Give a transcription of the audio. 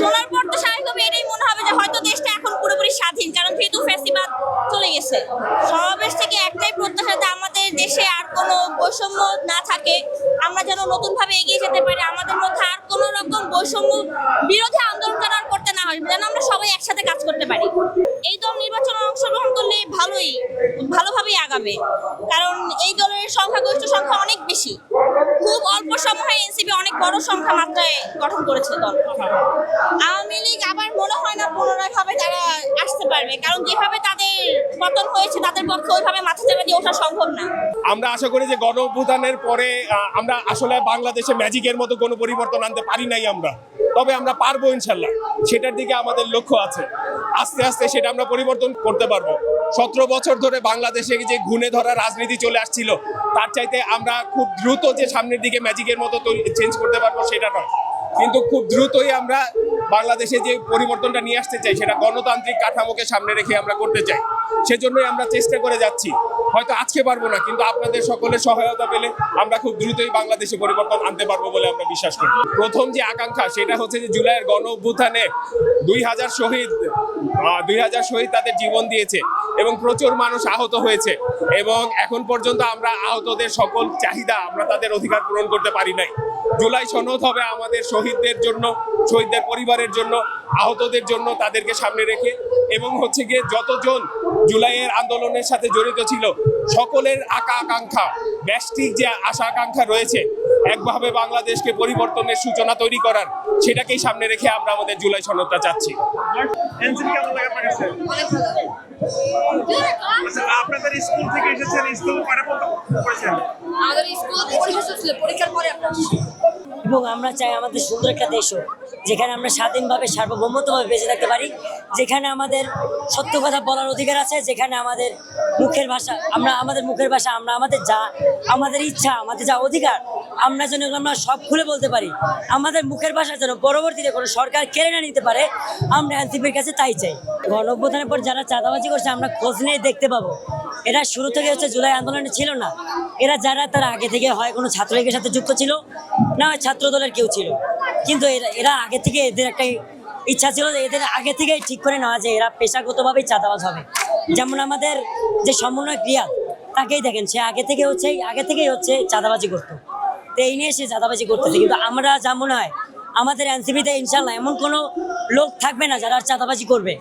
শোনার পর তো স্বাভাবিকভাবে এটাই মনে হবে যে হয়তো দেশটা এখন পুরোপুরি স্বাধীন, কারণ যেহেতু ফেস্টিভাল চলে গেছে। সমাবেশ থেকে একটাই প্রত্যাশা যে আমাদের দেশে আর কোনো বৈষম্য না থাকে, আমরা যেন নতুনভাবে এগিয়ে যেতে পারি, আমাদের মধ্যে আর কোনো রকম বৈষম্য বিরোধী আন্দোলন যেন আর করতে না হয়, যেন আমরা সবাই একসাথে কাজ করতে পারি। এই দল নির্বাচনে অংশগ্রহণ করলে ভালোই, ভালোভাবেই আগাবে। কারণ এই দলের সংখ্যাগরিষ্ঠ সংখ্যা অনেক বেশি। খুব অল্প সময়ে অনেক বড় সংখ্যা মাত্রায় গঠন করেছে দল। আওয়ামী লীগ আবার মনে হয় না পুনরায় ভাবে তারা আসতে পারবে, কারণ যেভাবে তাদের পতন হয়েছে, তাদের পক্ষে ওইভাবে মাথা চাপা দিয়ে ওঠা সম্ভব না। আমরা আশা করি যে গণ পরে আমরা আসলে বাংলাদেশে ম্যাজিকের মতো কোনো পরিবর্তন আনতে পারি নাই আমরা। তবে আমরা পারব ইনশাল্লাহ, সেটার দিকে আমাদের লক্ষ্য আছে। আস্তে আস্তে সেটা আমরা পরিবর্তন করতে পারব। সতেরো বছর ধরে বাংলাদেশে যে ঘুণে ধরা রাজনীতি চলে আসছিল, তার চাইতে আমরা খুব দ্রুত যে সামনের দিকে ম্যাজিকের মতো চেঞ্জ করতে পারব সেটা নয়। কিন্তু খুব দ্রুতই আমরা বাংলাদেশে যে পরিবর্তনটা নিয়ে আসতে চাই, সেটা গণতান্ত্রিক কাঠামোকে সামনে রেখে আমরা করতে চাই। সেজন্যই আমরা চেষ্টা করে যাচ্ছি। হয়তো আজকে পারব না, কিন্তু আপনাদের সকলের সহায়তা পেলে আমরা খুব দ্রুতই বাংলাদেশে পরিবর্তন আনতে পারব বলে আমরা বিশ্বাস করি। প্রথম যে আকাঙ্ক্ষা, সেটা হচ্ছে যে জুলাইয়ের গণ অভ্যুত্থানে দুই হাজার শহীদ দুই হাজার শহীদ তাদের জীবন দিয়েছে এবং প্রচুর মানুষ আহত হয়েছে এবং এখন পর্যন্ত আমরা আহতদের সকল চাহিদা আমরা তাদের অধিকার পূরণ করতে পারি নাই। জুলাই সনদ হবে আমাদের শহীদদের জন্য, শহীদদের পরিবারের জন্য, আহতদের জন্য তাদেরকে সামনে রেখে এবং হচ্ছে গিয়ে যতজন জুলাইয়ের আন্দোলনের সাথে জড়িত ছিল সকলের আকা আকাঙ্ক্ষা ব্যষ্টিক যে আশা আকাঙ্ক্ষা রয়েছে একভাবে বাংলাদেশকে পরিবর্তনের সূচনা তৈরি করার সেটাকেই সামনে রেখে আমরা আমাদের জুলাই সনদটা চাচ্ছি। আচ্ছা, আপনাদের স্কুল থেকে এসেছেন স্কুল কয়টা পর্যন্ত পড়েছেন? আমাদের স্কুল পরীক্ষার পরে এবং আমরা চাই আমাদের সুন্দর একটা দেশ হোক। যেখানে আমরা স্বাধীনভাবে, সার্বভৌমত্বভাবে বেঁচে থাকতে পারি, যেখানে আমাদের সত্য কথা বলার অধিকার আছে, যেখানে আমাদের মুখের ভাষা, আমরা আমাদের মুখের ভাষা, আমরা আমাদের যা, আমাদের ইচ্ছা, আমাদের যা অধিকার, আমরা যেন আমরা সব খুলে বলতে পারি। আমাদের মুখের ভাষা যেন পরবর্তীতে কোনো সরকার কেড়ে না নিতে পারে, আমরা এনসিপির কাছে তাই চাই। গণ অভ্যুত্থানের পর যারা চাঁদাবাজি করছে, আমরা খোঁজ নিয়ে দেখতে পাবো। এরা শুরু থেকে হচ্ছে জুলাই আন্দোলনে ছিল না। এরা যারা, তারা আগে থেকে হয় কোনো ছাত্রলীগের সাথে যুক্ত ছিল, না ছাত্র দলের কেউ ছিল। কিন্তু এরা আগে থেকে এদের একটা ইচ্ছা ছিল যে এদের আগে থেকেই ঠিক করে নেওয়া যে এরা পেশাগতভাবেই চাঁদাবাজ হবে। যেমন আমাদের যে সমন্বয় ক্রিয়া, তাকেই দেখেন, সে আগে থেকে হচ্ছে, আগে থেকেই হচ্ছে চাঁদাবাজি করতো। তো এই নিয়ে সে চাঁদাবাজি করতেছে। কিন্তু আমরা যা মনে হয়, আমাদের এনসিপিতে ইনশাল্লাহ এমন কোনো লোক থাকবে না যারা চাঁদাবাজি করবে।